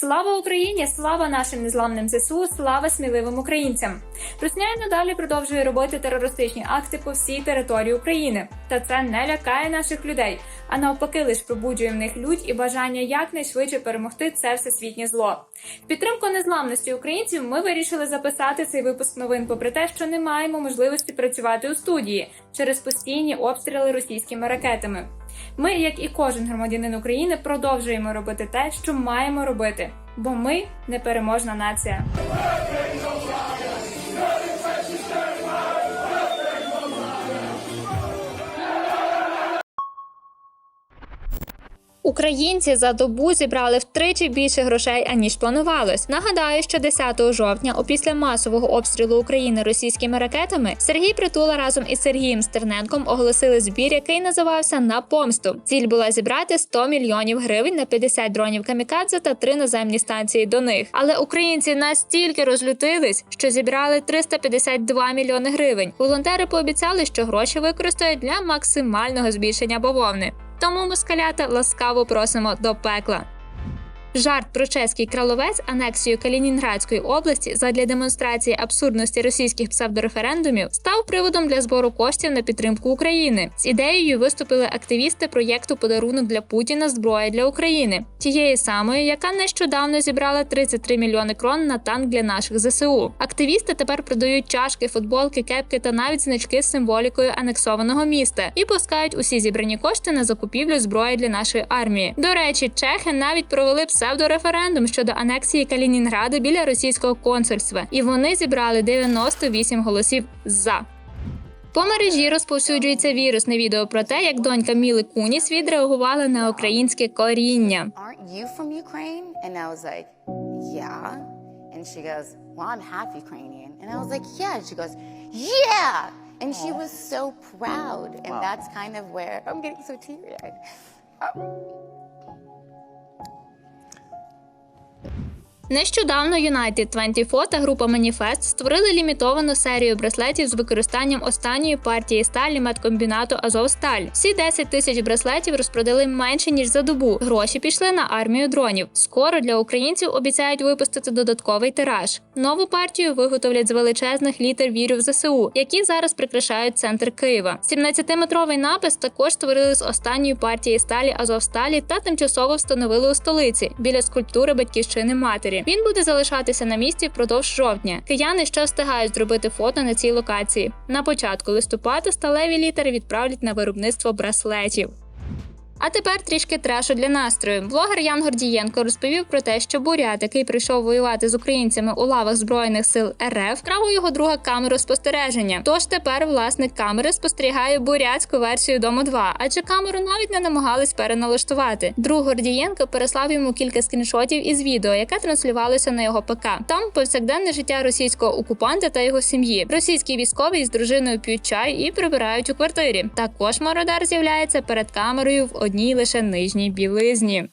Слава Україні! Слава нашим незламним ЗСУ! Слава сміливим українцям! Русня й надалі продовжує робити терористичні акти по всій території України. Та це не лякає наших людей, а навпаки, лише пробуджує в них лють і бажання якнайшвидше перемогти це всесвітнє зло. В підтримку незламності українців ми вирішили записати цей випуск новин, попри те, що не маємо можливості працювати у студії через постійні обстріли російськими ракетами. Ми, як і кожен громадянин України, продовжуємо робити те, що маємо робити, бо ми непереможна нація. Українці за добу зібрали втричі більше грошей аніж планувалось. Нагадаю, що 10 жовтня, опісля масового обстрілу України російськими ракетами, Сергій Притула разом із Сергієм Стерненком оголосили збір, який називався на помсту. Ціль була зібрати 100 мільйонів гривень на 50 дронів камікадзе та три наземні станції до них. Але українці настільки розлютились, що зібрали 352 мільйони гривень. Волонтери пообіцяли, що гроші використають для максимального збільшення бавовни. Тому москалята ласкаво просимо до пекла. Жарт про чеський краловець анексію Калінінградської області задля демонстрації абсурдності російських псевдореферендумів став приводом для збору коштів на підтримку України. З ідеєю виступили активісти проєкту Подарунок для Путіна зброя для України, тієї самої, яка нещодавно зібрала 33 мільйони крон на танк для наших ЗСУ. Активісти тепер продають чашки, футболки, кепки та навіть значки з символікою анексованого міста і пускають усі зібрані кошти на закупівлю зброї для нашої армії. До речі, чехи навіть провели псевдореферендум щодо анексії Калінінграду біля російського консульства, і вони зібрали 98 голосів за. По мережі розповсюджується вірусне відео про те, як донька Міли Куніс відреагувала на українське коріння. And she goes, well, I'm half Ukrainian. And I was like, yeah. And she goes, yeah. And she was so proud. And that's kind of where I'm getting so teary eyed. Нещодавно United 24 та група Manifest створили лімітовану серію браслетів з використанням останньої партії сталі медкомбінату Азовсталь. Всі 10 тисяч браслетів розпродали менше ніж за добу. Гроші пішли на армію дронів. Скоро для українців обіцяють випустити додатковий тираж. Нову партію виготовлять з величезних літер вірю в ЗСУ, які зараз прикрашають центр Києва. 17-метровий напис також створили з останньої партії сталі Азовсталі та тимчасово встановили у столиці біля скульптури батьківщини матері. Він буде залишатися на місці впродовж жовтня. Кияни ще встигають зробити фото на цій локації. На початку листопада сталеві літери відправлять на виробництво браслетів. А тепер трішки трешу для настрою. Блогер Ян Гордієнко розповів про те, що бурят, який прийшов воювати з українцями у лавах збройних сил РФ, вкрав у його друга камеру спостереження. Тож тепер власник камери спостерігає бурятську версію дому 2, адже камеру навіть не намагались переналаштувати. Друг Гордієнко переслав йому кілька скріншотів із відео, яке транслювалося на його ПК. Там повсякденне життя російського окупанта та його сім'ї. Російські військові з дружиною п'ють чай і прибирають у квартирі. Також мародер з'являється перед камерою в одній лише нижній білизні.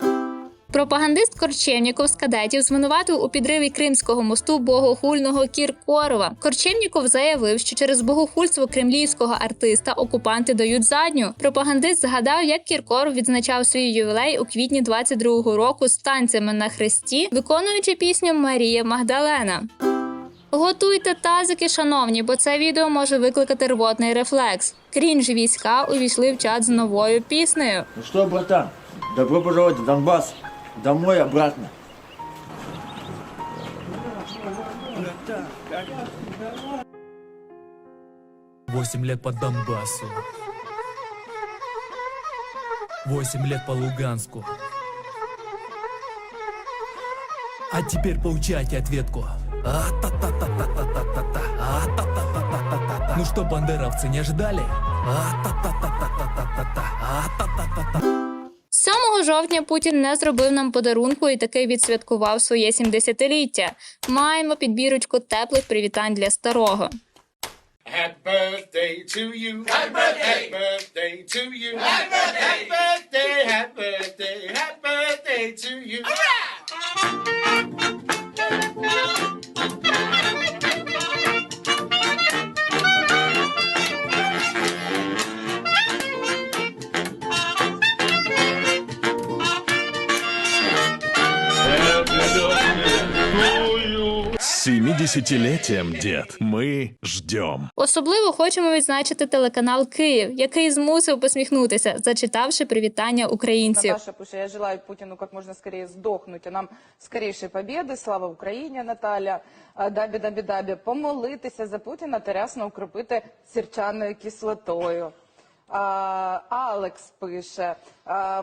Пропагандист Корчевніков з кадетів звинуватив у підриві Кримського мосту богохульного Кіркорова. Корчевніков заявив, що через богохульство кремлівського артиста окупанти дають задню. Пропагандист згадав, як Кіркоров відзначав свій ювілей у квітні 22-го року з танцями на хресті, виконуючи пісню Марія Магдалена. Готуйте тазики, шановні, бо це відео може викликати рвотний рефлекс. Крінж війська увійшли в чат з новою піснею. Ну что, братан, добро пожаловать в Донбасс. Домой обратно. Восемь лет по Донбассу. Восемь лет по Луганску. А теперь получайте ответку. Ну что, бандеровцы, не ждали? А-та-та-та-та-та-та-та. 7 жовтня Путін не зробив нам подарунку і таки відсвяткував своє 70-ліття. Маємо підбірочку теплих привітань для старого. Happy birthday to you. Happy birthday. Happy birthday to you. Happy birthday. Happy birthday. Happy birthday. Happy birthday to you. Happy 70-летием, дед. Мы ждем. Особливо хочемо відзначити телеканал Київ, який змусив посміхнутися, зачитавши привітання українців. Наташа пише, я желаю Путину как можно скорее сдохнуть, а нам скорейшей победы, слава Україні, Наталя, А, дабі, дабі, дабі, помолитися за Путіна та рясно укропити сірчаною кислотою. Алекс пише,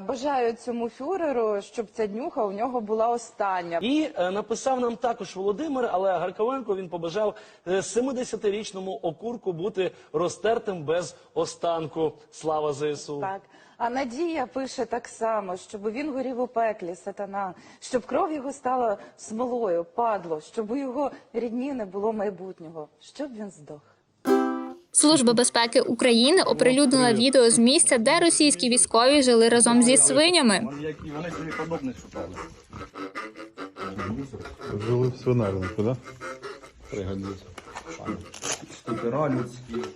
бажаю цьому фюреру, щоб ця днюха у нього була остання. І е, написав нам також Володимир, але Гарковенко він побажав е, 70-річному окурку бути розтертим без останку. Слава ЗСУ. Так. А Надія пише так само, щоб він горів у пеклі, сатана, щоб кров його стала смолою, падло, щоб у його рідні не було майбутнього, щоб він здох. Служба безпеки України оприлюднила відео з місця, де російські військові жили разом зі свинями. Жили в свинарнику, да? Пригодиться. Ступера людські.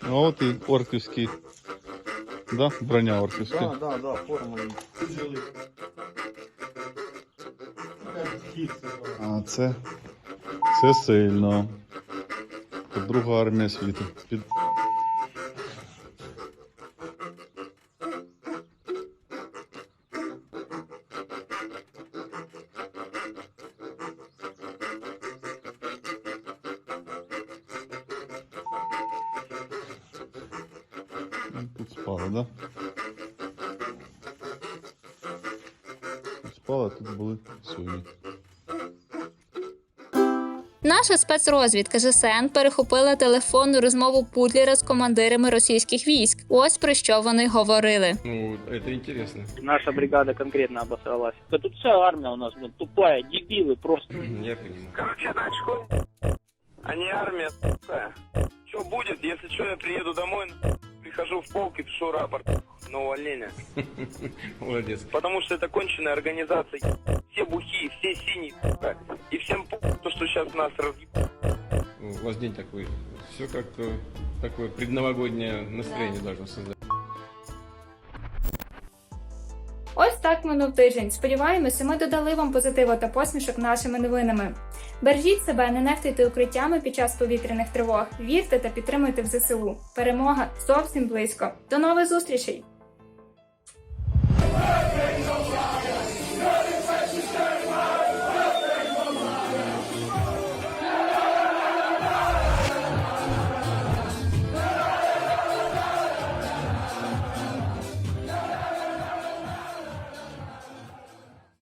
А от і орківський. Да? Броня орківська. Так, так, так, форма. А це. Це сильно. Це друга армія світу. Під... Ну, Тут спали, да? Тут спали, а тут були свині. Наша спецрозвідка ЖСН перехопила телефонну розмову Путлера з командирами російських військ. Ось про що вони говорили. Ну, это интересно. Наша бригада конкретно обосралась. Да тут вся армия у нас блин, тупая, дебилы просто. Я понимаю. а не. Что будет, если что, я приеду домой, прихожу в полк и пишу рапорт на увольнение. Молодец. Потому что это конченая организация. Все бухие, все синие, сука. И всем то, что сейчас нас разъебут. У вас день такой. Все как-то такое предновогоднее настроение должно создать. Ось так минув тиждень. Сподіваємося, ми додали вам позитиву та посмішок нашими новинами. Бережіть себе, не нехтуйте укриттями під час повітряних тривог. Вірте та підтримуйте в ЗСУ. Перемога зовсім близько. До нових зустрічей! Amen.